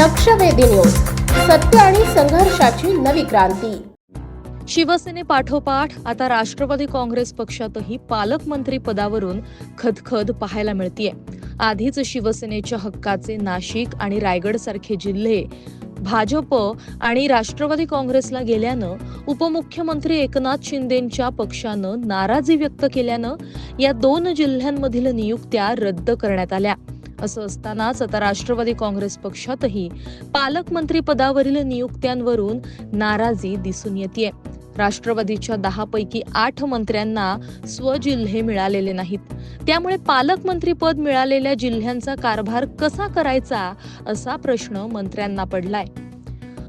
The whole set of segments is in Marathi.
लक्षवेधी न्यूज. सत्य आणि संघर्षाची नवी क्रांती. शिवसेनेपाठोपाठ आता राष्ट्रवादी काँग्रेस पक्षातही पालकमंत्री पदावरून खदखद पाहायला मिळतीये. आधीच शिवसेनेच्या हक्काचे नाशिक आणि रायगड सारखे जिल्हे भाजप आणि राष्ट्रवादी काँग्रेसला गेल्यानं उपमुख्यमंत्री एकनाथ शिंदेंच्या पक्षानं नाराजी व्यक्त केल्यानं या दोन जिल्ह्यांमधील नियुक्त्या रद्द करण्यात आल्या. असं असतानाच आता राष्ट्रवादी काँग्रेस पक्षातही पालकमंत्री पदावरील नियुक्त्यांवरून नाराजी दिसून येते राष्ट्रवादीच्या दहा पैकी आठ मंत्र्यांना स्वजिल्हे मिळालेले नाहीत. त्यामुळे पालकमंत्री पद मिळालेल्या जिल्ह्यांचा कारभार कसा करायचा असा प्रश्न मंत्र्यांना पडलाय.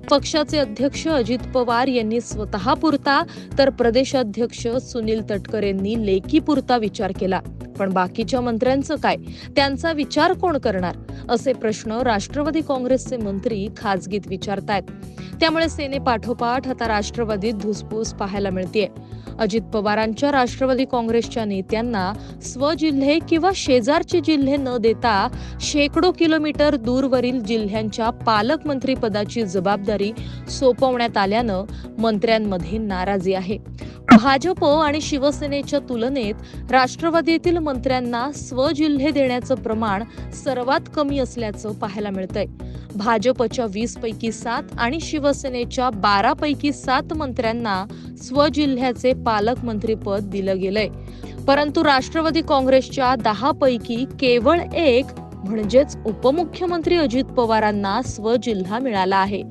पक्षाचे अध्यक्ष अजित पवार यांनी स्वतः पुरता तर प्रदेशाध्यक्ष सुनील तटकरेंनी लेखी पुरता विचार केला. पण बाकीच्या मंत्र्यांचं काय? त्यांचा विचार कोण करणार? असे प्रश्न राष्ट्रवादी काँग्रेसचे मंत्री खाजगीत विचारतायत. त्यामुळे सेनेपाठोपाठ आता राष्ट्रवादीत धुसफूस पाहायला मिळतेय. अजित पवारांच्या राष्ट्रवादी काँग्रेसच्या नेत्यांना स्वजिल्हे किंवा शेजारचे जिल्हे न देता शेकडो किलोमीटर दूरवरील जिल्ह्यांच्या पालकमंत्री पदाची जबाबदारी सोपवण्यात आल्यानं मंत्र्यांमध्ये नाराजी आहे. भाजप आणि शिवसेनेच्या तुलनेत राष्ट्रवादीतील मंत्र्यांना स्वजिल्हे देण्याचं प्रमाण सर्वात कमी असल्याचं पाहायला मिळतंय. भाजपच्या वीस पैकी सात आणि शिवसेनेच्या बारा पैकी सात मंत्र्यांना स्वजिल्ह्याचे पालकमंत्रीपद दिलं गेलंय. परंतु राष्ट्रवादी काँग्रेसच्या दहा पैकी केवळ एक म्हणजेच उपमुख्यमंत्री अजित पवारांना स्वजिल्हा मिळाला आहे.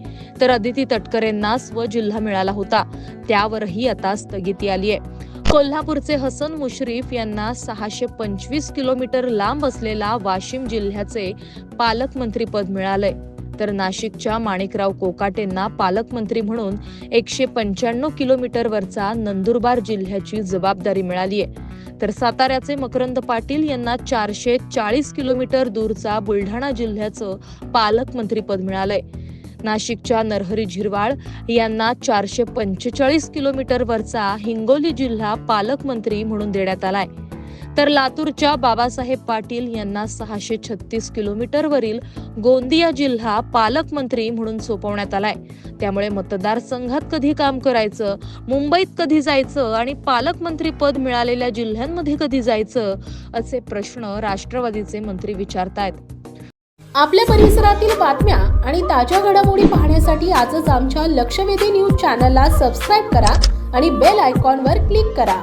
तर अदिती तटकरेंना स्वजिल्हा मिळाला होता. त्यावरही आता स्थगिती आली आहे कोल्हापूरचे हसन मुश्रीफ यांना सहाशे पंचवीस किलोमीटर लांब असलेला वाशिम जिल्ह्याचे पालकमंत्रीपद मिळालंय. तर नाशिकच्या माणिकराव कोकाटेंना पालकमंत्री म्हणून एकशे पंच्याण्णव किलोमीटरवरचा नंदुरबार जिल्ह्याची जबाबदारी मिळाली आहे तर साताऱ्याचे मकरंद पाटील यांना चारशे चाळीस किलोमीटर दूरचा बुलढाणा जिल्ह्याचं पालकमंत्रीपद मिळालंय. नाशिकच्या नरहरी झिरवाळ यांना चारशे पंचेचाळीस किलोमीटरवरचा हिंगोली जिल्हा पालकमंत्री म्हणून देण्यात आलाय. तर लातूरच्या बाबासाहेब पाटील यांना सहाशे छत्तीस किलोमीटरवरील गोंदिया जिल्हा पालकमंत्री म्हणून सोपवण्यात आलाय. त्यामुळे मतदारसंघात कधी काम करायचं मुंबईत कधी जायचं आणि पालकमंत्री पद मिळालेल्या जिल्ह्यांमध्ये कधी जायचं असे प्रश्न राष्ट्रवादीचे मंत्री विचारतायत. आपल्या परिसरातील बातम्या आणि ताज्या घडामोडी पाहण्यासाठी आजच आमच्या लक्षवेधी न्यूज चॅनलला सबस्क्राईब करा आणि बेल आयकॉनवर क्लिक करा.